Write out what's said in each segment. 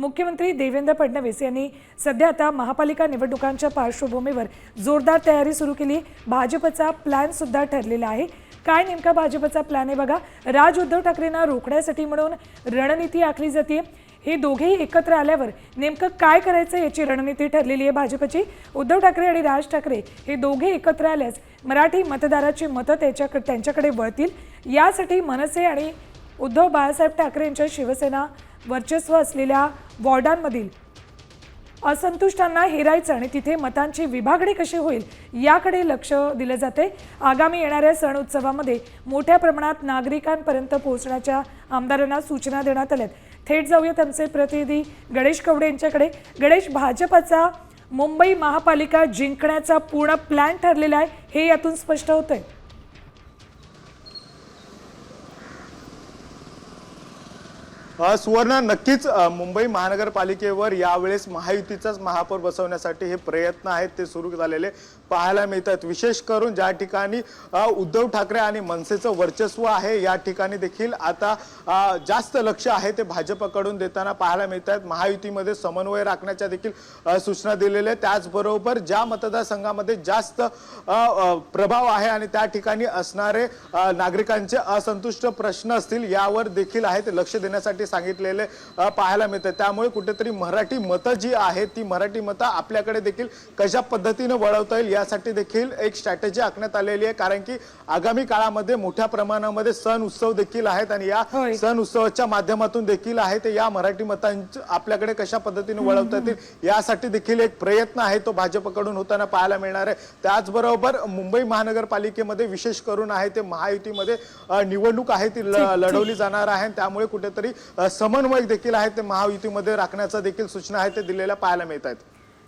मुख्यमंत्री देवेंद्र फडणवीस यांनी सध्या आता महापालिका निवडणुकांच्या पार्श्वभूमीवर जोरदार तयारी सुरू केली. आहे भाजपचा प्लॅन सुद्धा ठरलेला आहे. काय नेमका भाजपचा प्लॅन आहे बघा. राज उद्धव ठाकरेंना रोखण्यासाठी म्हणून रणनीती आखली जाते. हे दोघेही एकत्र आल्यावर नेमकं काय करायचं याची रणनीती ठरलेली आहे भाजपची. उद्धव ठाकरे आणि राज ठाकरे हे दोघे एकत्र आल्यास मराठी मतदाराची मतं त्याच्याकडे त्यांच्याकडे वळतील. यासाठी मनसे आणि उद्धव बाळासाहेब ठाकरे यांच्या शिवसेना वर्चस्व असलेल्या वॉर्डांमधील असंतुष्टांना हेरायचं आणि तिथे मतांची विभागणी कशी होईल याकडे लक्ष दिलं जाते. आगामी येणाऱ्या सण उत्सवामध्ये मोठ्या प्रमाणात नागरिकांपर्यंत पोहोचण्याच्या आमदारांना सूचना देण्यात आल्यात. थेट जाऊयात आमचे प्रतिनिधी गणेश कवडे यांच्याकडे. गणेश भाजपचा मुंबई महापालिका जिंकण्याचा पूर्ण प्लॅन ठरलेला आहे हे यातून स्पष्ट होतं आहे सुवर्ण नक्कीच मुंबई महानगरपालिकेवर यावेळेस महायुतीचाच महापौर बसवण्यासाठी हे प्रयत्न आहेत ते सुरू झालेले पाहायला मिळतात विशेष करून ज्या ठिकाणी उद्धव ठाकरे आणि मनसेचं वर्चस्व आहे या ठिकाणी देखील आता जास्त लक्ष आहे ते भाजपकडून देताना पाहायला मिळत आहेत महायुतीमध्ये समन्वय राखण्याच्या देखील सूचना दिलेल्या आहेत. त्याचबरोबर ज्या मतदारसंघामध्ये जास्त प्रभाव आहे आणि त्या ठिकाणी असणारे नागरिकांचे असंतुष्ट प्रश्न असतील यावर देखील आहे ते लक्ष देण्यासाठी सांगितलेले पाहायला मिळते त्यामुळे कुठेतरी मराठी मतं जी आहेत ती मराठी मतं आपल्याकडे देखील कशा पद्धतीने वळवता येईल यासाठी देखील एक स्ट्रॅटेजी आखण्यात आलेली आहे. कारण की आगामी काळामध्ये मोठ्या प्रमाणामध्ये सण उत्सव देखील आहेत आणि या. सण उत्सवाच्या माध्यमातून देखील आहे. ते या मराठी मतांच्या आपल्याकडे कशा पद्धतीने वळवता येतील यासाठी देखील एक प्रयत्न आहे तो भाजपकडून होताना पाहायला मिळणार आहे. त्याचबरोबर मुंबई महानगरपालिकेमध्ये विशेष करून आहे ते महायुतीमध्ये निवडणूक आहे ती लढवली जाणार आहे. त्यामुळे कुठेतरी अ, समन्वय देखील आहे ते महायुतीमध्ये राखण्याचा देखील सूचना आहे ते दिलेल्या पाहायला मिळत आहेत.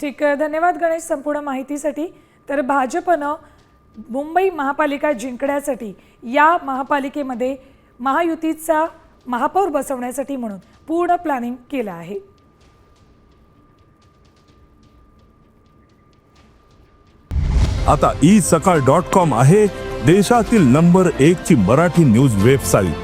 ठीक आहे धन्यवाद गणेश संपूर्ण माहितीसाठी. तर भाजपनं मुंबई महापालिका जिंकण्यासाठी या महापालिकेमध्ये महायुतीचा महापौर बसवण्यासाठी म्हणून पूर्ण प्लॅनिंग केलं आहे. आता ई सकाळ डॉट कॉम आहे देशातील नंबर एक ची मराठी न्यूज वेबसाईट.